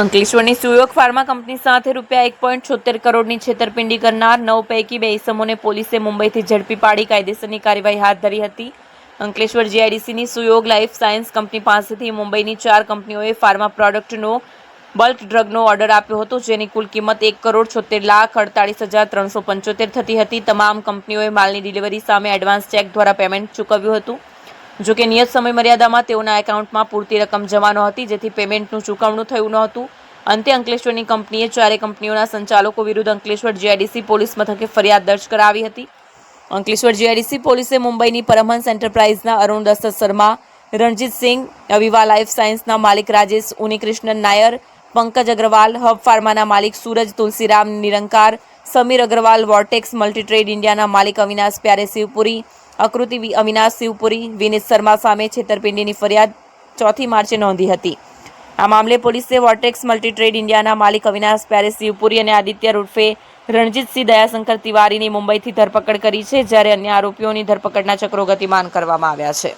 અંકલેશ્વરની સુયોગ pharma company સાથે રૂપિયા એક પોઈન્ટ છોતેર કરોડની છેતરપિંડી કરનાર નવ પૈકી બે ઇસમોને પોલીસે મુંબઈથી ઝડપી પાડી કાયદેસરની કાર્યવાહી હાથ ધરી હતી. અંકલેશ્વર જીઆઈડીસીની સુયોગ લાઈફ સાયન્સ કંપની પાસેથી મુંબઈની ચાર કંપનીઓએ ફાર્મા પ્રોડક્ટનો, બલ્ક ડ્રગનો ઓર્ડર આપ્યો હતો, જેની કુલ કિંમત એક કરોડ છોતેર લાખ અડતાળીસ હજાર ત્રણસો પંચોતેર થતી હતી. તમામ કંપનીઓએ માલની ડિલિવરી સામે એડવાન્સ ચેક દ્વારા પેમેન્ટ ચૂકવ્યું હતું. જો કે નિયત સમય મર્યાદામાં તેઓના એકાઉન્ટમાં પૂરતી રકમ જમા નહોતી જેથી પેમેન્ટનું ચૂકવણું થયું નહોતું. અંતે અંકલેશ્વરની કંપનીએ ચારે કંપનીઓના સંચાલકો વિરુદ્ધ અંકલેશ્વર જીઆઈડીસી પોલીસ મથકે ફરિયાદ દર્જ કરાવી હતી. અંકલેશ્વર જીઆઈડીસી પોલીસે મુંબઈની પરમહંસ એન્ટરપ્રાઇઝના અરુણ દસ્ત શર્મા, રણજીત સિંહ, અવિવા લાઈફ સાયન્સના માલિક રાજેશ ઉનીકૃષ્ણન નાયર, પંકજ અગ્રવાલ, હબ ફાર્માના માલિક સૂરજ તુલસીરામ નિરંકાર સમીર અગ્રવાલ વોર્ટેક્સ મલ્ટીટ્રેડ ઇન્ડિયાના માલિક અવિનાશ પ્યારે, શિવપુરી, આકૃતિ અવિનાશ શિવપુરી, વિનીત શર્મા સામે છેતરપિંડીની ફરિયાદ ચોથી માર્ચે નોંધી હતી. આ મામલે પોલીસે વોર્ટેક્સ મલ્ટીટ્રેડ ઇન્ડિયાના માલિક અવિનાશ પ્યારે, શિવપુરી અને આદિત્ય રૂર્ફે રણજીતસિંહ દયાશંકર તિવારીની મુંબઈથી ધરપકડ કરી છે, જ્યારે અન્ય આરોપીઓની ધરપકડના ચક્રો ગતિમાન કરવામાં આવ્યા છે.